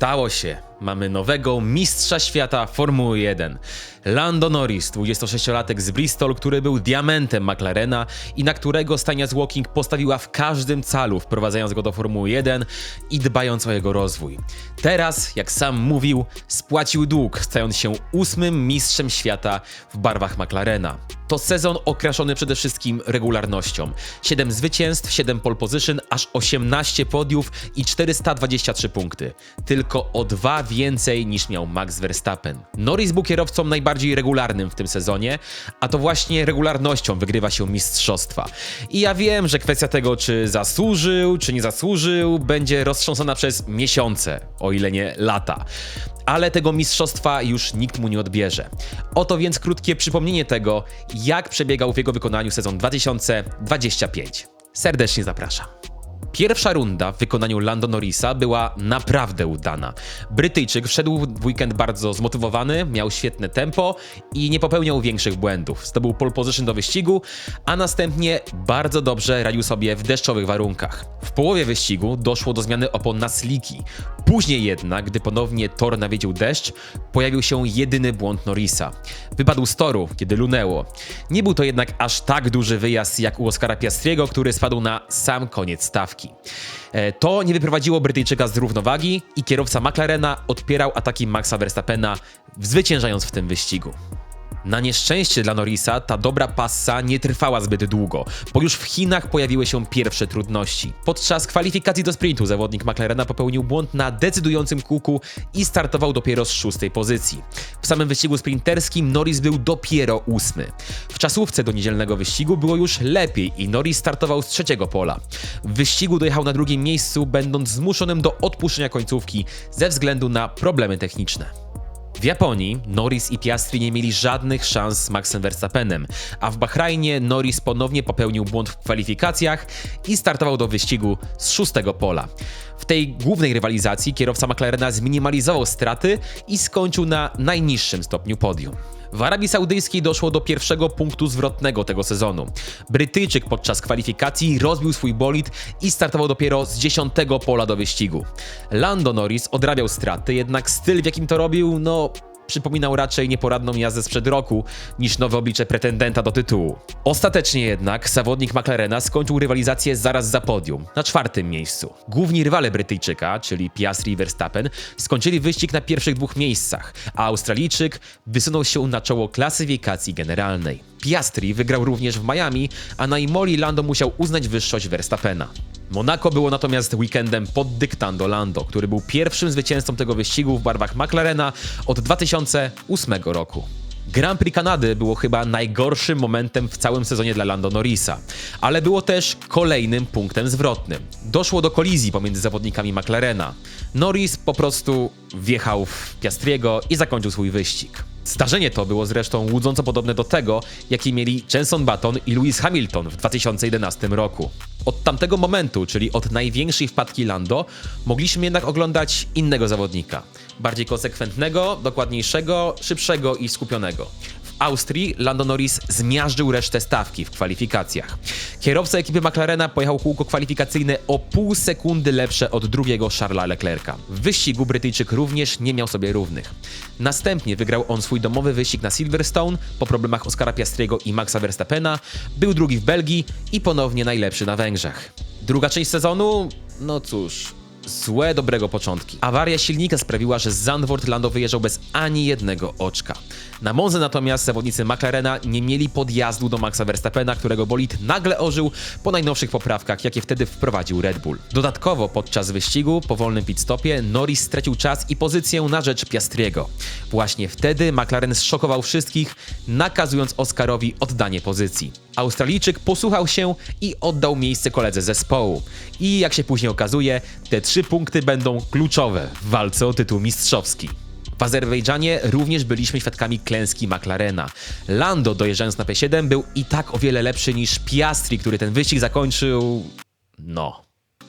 Stało się. Mamy nowego mistrza świata Formuły 1. Lando Norris, 26-latek z Bristol, który był diamentem McLarena i na którego Stanias Walking postawiła w każdym calu, wprowadzając go do Formuły 1 i dbając o jego rozwój. Teraz, jak sam mówił, spłacił dług, stając się ósmym mistrzem świata w barwach McLarena. To sezon okraszony przede wszystkim regularnością. 7 zwycięstw, 7 pole position, aż 18 podiów i 423 punkty. Tylko o dwa więcej niż miał Max Verstappen. Norris był kierowcą najbardziej regularnym w tym sezonie, a to właśnie regularnością wygrywa się mistrzostwa. I ja wiem, że kwestia tego, czy zasłużył, czy nie zasłużył, będzie roztrząsana przez miesiące, o ile nie lata ale tego mistrzostwa już nikt mu nie odbierze. Oto więc krótkie przypomnienie tego, jak przebiegał w jego wykonaniu sezon 2025. Serdecznie zapraszam. Pierwsza runda w wykonaniu Lando Norrisa była naprawdę udana. Brytyjczyk wszedł w weekend bardzo zmotywowany, miał świetne tempo i nie popełniał większych błędów. Zdobył pole position do wyścigu, a następnie bardzo dobrze radził sobie w deszczowych warunkach. W połowie wyścigu doszło do zmiany opon na sliki. Później jednak, gdy ponownie tor nawiedził deszcz, pojawił się jedyny błąd Norrisa. Wypadł z toru, kiedy lunęło. Nie był to jednak aż tak duży wyjazd jak u Oscara Piastriego, który spadł na sam koniec stawki. E, To nie wyprowadziło Brytyjczyka z równowagi i kierowca McLarena odpierał ataki Maxa Verstappena, zwyciężając w tym wyścigu. Na nieszczęście dla Norrisa ta dobra passa nie trwała zbyt długo, bo już w Chinach pojawiły się pierwsze trudności. Podczas kwalifikacji do sprintu zawodnik McLarena popełnił błąd na decydującym kółku i startował dopiero z szóstej pozycji. W samym wyścigu sprinterskim Norris był dopiero ósmy. W czasówce do niedzielnego wyścigu było już lepiej i Norris startował z trzeciego pola. W wyścigu dojechał na drugim miejscu, będąc zmuszonym do odpuszczenia końcówki ze względu na problemy techniczne. W Japonii Norris i Piastri nie mieli żadnych szans z Maxem Verstappenem, a w Bahrajnie Norris ponownie popełnił błąd w kwalifikacjach i startował do wyścigu z szóstego pola. W tej głównej rywalizacji kierowca McLarena zminimalizował straty i skończył na najniższym stopniu podium. W Arabii Saudyjskiej doszło do pierwszego punktu zwrotnego tego sezonu. Brytyjczyk podczas kwalifikacji rozbił swój bolid i startował dopiero z dziesiątego pola do wyścigu. Lando Norris odrabiał straty, jednak styl w jakim to robił, no przypominał raczej nieporadną jazdę sprzed roku niż nowe oblicze pretendenta do tytułu. Ostatecznie jednak zawodnik McLarena skończył rywalizację zaraz za podium, na czwartym miejscu. Główni rywale Brytyjczyka, czyli Piastri i Verstappen, skończyli wyścig na pierwszych dwóch miejscach, a Australijczyk wysunął się na czoło klasyfikacji generalnej. Piastri wygrał również w Miami, a na Imoli Lando musiał uznać wyższość Verstappena. Monaco było natomiast weekendem pod dyktando Lando, który był pierwszym zwycięzcą tego wyścigu w barwach McLarena od 2008 roku. Grand Prix Kanady było chyba najgorszym momentem w całym sezonie dla Lando Norrisa, ale było też kolejnym punktem zwrotnym. Doszło do kolizji pomiędzy zawodnikami McLarena. Norris po prostu wjechał w Piastriego i zakończył swój wyścig. Zdarzenie to było zresztą łudząco podobne do tego, jaki mieli Jenson Button i Lewis Hamilton w 2011 roku. Od tamtego momentu, czyli od największej wpadki Lando, mogliśmy jednak oglądać innego zawodnika. Bardziej konsekwentnego, dokładniejszego, szybszego i skupionego. W Austrii Lando Norris zmiażdżył resztę stawki w kwalifikacjach. Kierowca ekipy McLarena pojechał kółko kwalifikacyjne o pół sekundy lepsze od drugiego Charlesa Leclerca. W wyścigu Brytyjczyk również nie miał sobie równych. Następnie wygrał on swój domowy wyścig na Silverstone po problemach Oscara Piastriego i Maxa Verstappena, był drugi w Belgii i ponownie najlepszy na Węgrzech. Druga część sezonu? No cóż, złe dobrego początki. Awaria silnika sprawiła, że Zandvoort Lando wyjeżdżał bez ani jednego oczka. Na Monze natomiast zawodnicy McLarena nie mieli podjazdu do Maxa Verstappena, którego bolid nagle ożył po najnowszych poprawkach, jakie wtedy wprowadził Red Bull. Dodatkowo podczas wyścigu po wolnym pit stopie Norris stracił czas i pozycję na rzecz Piastriego. Właśnie wtedy McLaren zszokował wszystkich, nakazując Oscarowi oddanie pozycji. Australijczyk posłuchał się i oddał miejsce koledze zespołu. I jak się później okazuje, te trzy punkty będą kluczowe w walce o tytuł mistrzowski. W Azerbejdżanie również byliśmy świadkami klęski McLarena. Lando dojeżdżając na P7 był i tak o wiele lepszy niż Piastri, który ten wyścig zakończył... no.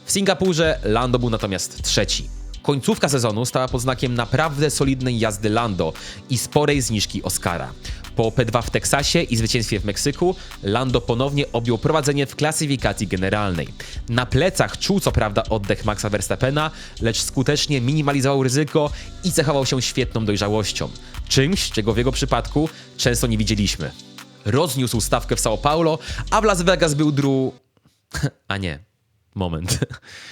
W Singapurze Lando był natomiast trzeci. Końcówka sezonu stała pod znakiem naprawdę solidnej jazdy Lando i sporej zniżki Oscara. Po P2 w Teksasie i zwycięstwie w Meksyku, Lando ponownie objął prowadzenie w klasyfikacji generalnej. Na plecach czuł co prawda oddech Maxa Verstappena, lecz skutecznie minimalizował ryzyko i cechował się świetną dojrzałością. Czymś, czego w jego przypadku często nie widzieliśmy. Rozniósł stawkę w São Paulo, a w Las Vegas był dru... A nie, moment.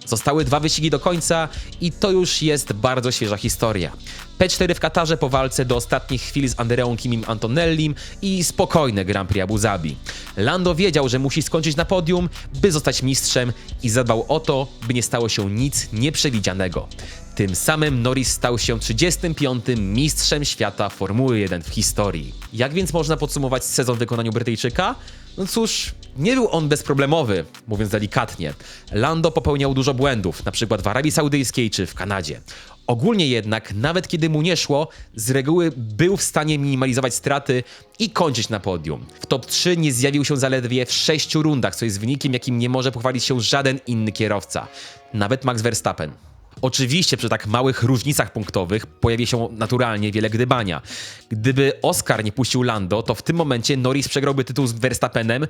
Zostały dwa wyścigi do końca i to już jest bardzo świeża historia. P4 w Katarze po walce do ostatnich chwil z Andreą Kimim Antonellim i spokojne Grand Prix Abu Zabi. Lando wiedział, że musi skończyć na podium, by zostać mistrzem i zadbał o to, by nie stało się nic nieprzewidzianego. Tym samym Norris stał się 35. mistrzem świata Formuły 1 w historii. Jak więc można podsumować sezon w wykonaniu Brytyjczyka? No cóż, nie był on bezproblemowy, mówiąc delikatnie. Lando popełniał dużo błędów, przykład w Arabii Saudyjskiej czy w Kanadzie. Ogólnie jednak, nawet kiedy mu nie szło, z reguły był w stanie minimalizować straty i kończyć na podium. W top 3 nie zjawił się zaledwie w 6 rundach, co jest wynikiem, jakim nie może pochwalić się żaden inny kierowca. Nawet Max Verstappen. Oczywiście przy tak małych różnicach punktowych pojawi się naturalnie wiele gdybania. Gdyby Oscar nie puścił Lando, to w tym momencie Norris przegrałby tytuł z Verstappenem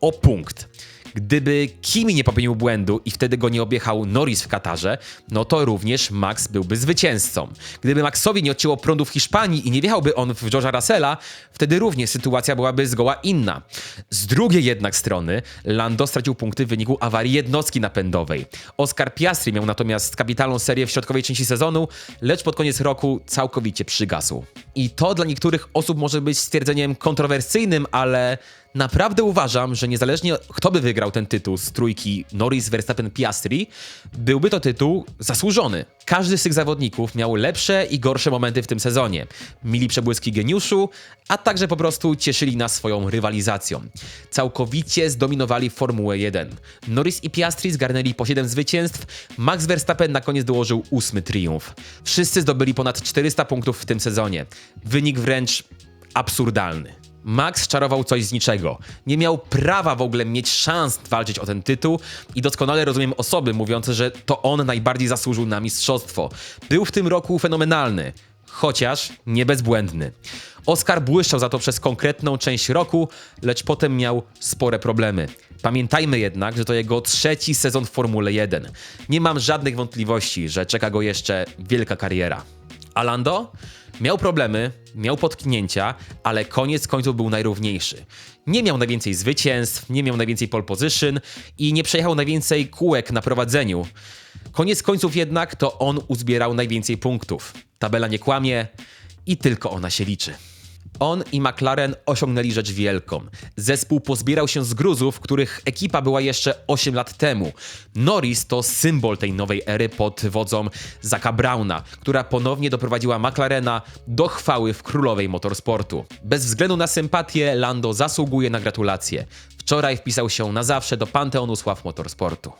o punkt. Gdyby Kimi nie popełnił błędu i wtedy go nie objechał Norris w Katarze, no to również Max byłby zwycięzcą. Gdyby Maxowi nie odcięło prądu w Hiszpanii i nie wjechałby on w George'a Russella, wtedy również sytuacja byłaby zgoła inna. Z drugiej jednak strony Lando stracił punkty w wyniku awarii jednostki napędowej. Oscar Piastri miał natomiast kapitalną serię w środkowej części sezonu, lecz pod koniec roku całkowicie przygasł. I to dla niektórych osób może być stwierdzeniem kontrowersyjnym, ale naprawdę uważam, że niezależnie kto by wygrał ten tytuł z trójki Norris, Verstappen, Piastri, byłby to tytuł zasłużony. Każdy z tych zawodników miał lepsze i gorsze momenty w tym sezonie. Mieli przebłyski geniuszu, a także po prostu cieszyli nas swoją rywalizacją. Całkowicie zdominowali Formułę 1. Norris i Piastri zgarnęli po 7 zwycięstw, Max Verstappen na koniec dołożył ósmy triumf. Wszyscy zdobyli ponad 400 punktów w tym sezonie. Wynik wręcz absurdalny. Max czarował coś z niczego. Nie miał prawa w ogóle mieć szans walczyć o ten tytuł i doskonale rozumiem osoby mówiące, że to on najbardziej zasłużył na mistrzostwo. Był w tym roku fenomenalny, chociaż nie bezbłędny. Oscar błyszczał za to przez konkretną część roku, lecz potem miał spore problemy. Pamiętajmy jednak, że to jego trzeci sezon w Formule 1. Nie mam żadnych wątpliwości, że czeka go jeszcze wielka kariera. Alando miał problemy, miał potknięcia, ale koniec końców był najrówniejszy. Nie miał najwięcej zwycięstw, nie miał najwięcej pole position i nie przejechał najwięcej kółek na prowadzeniu. Koniec końców jednak to on uzbierał najwięcej punktów. Tabela nie kłamie i tylko ona się liczy. On i McLaren osiągnęli rzecz wielką. Zespół pozbierał się z gruzów, których ekipa była jeszcze 8 lat temu. Norris to symbol tej nowej ery pod wodzą Zaka Browna, która ponownie doprowadziła McLarena do chwały w królowej motorsportu. Bez względu na sympatię, Lando zasługuje na gratulacje. Wczoraj wpisał się na zawsze do Panteonu Sław Motorsportu.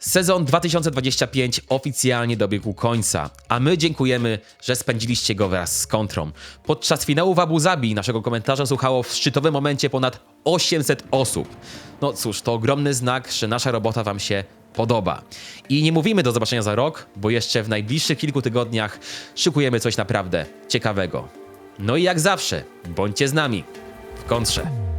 Sezon 2025 oficjalnie dobiegł końca, a my dziękujemy, że spędziliście go wraz z kontrą. Podczas finału w Abu Zabi naszego komentarza słuchało w szczytowym momencie ponad 800 osób. No cóż, to ogromny znak, że nasza robota Wam się podoba. I nie mówimy do zobaczenia za rok, bo jeszcze w najbliższych kilku tygodniach szykujemy coś naprawdę ciekawego. No i jak zawsze, bądźcie z nami w kontrze.